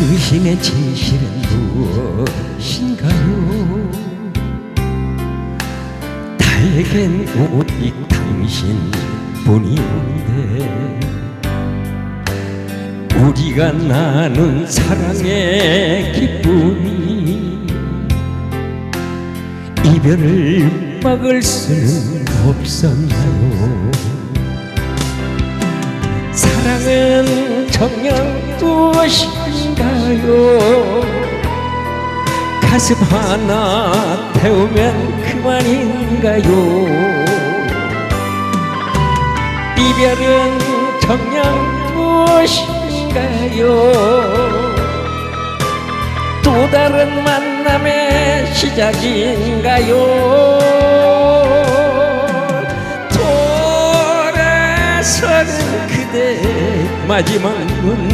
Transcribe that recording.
당신의 진실은 무엇인가요? 나에겐 오직 당신뿐인데 우리가 나눈 사랑의 기쁨이 이별을 막을 수는 없었나요? 사랑은 정녕 무엇인가요? 가슴 하나 태우면 그만인가요? 이별은 정녕 무엇인가요? 또 다른 만남의 시작인가요? 돌아서는 그대 마지막 눈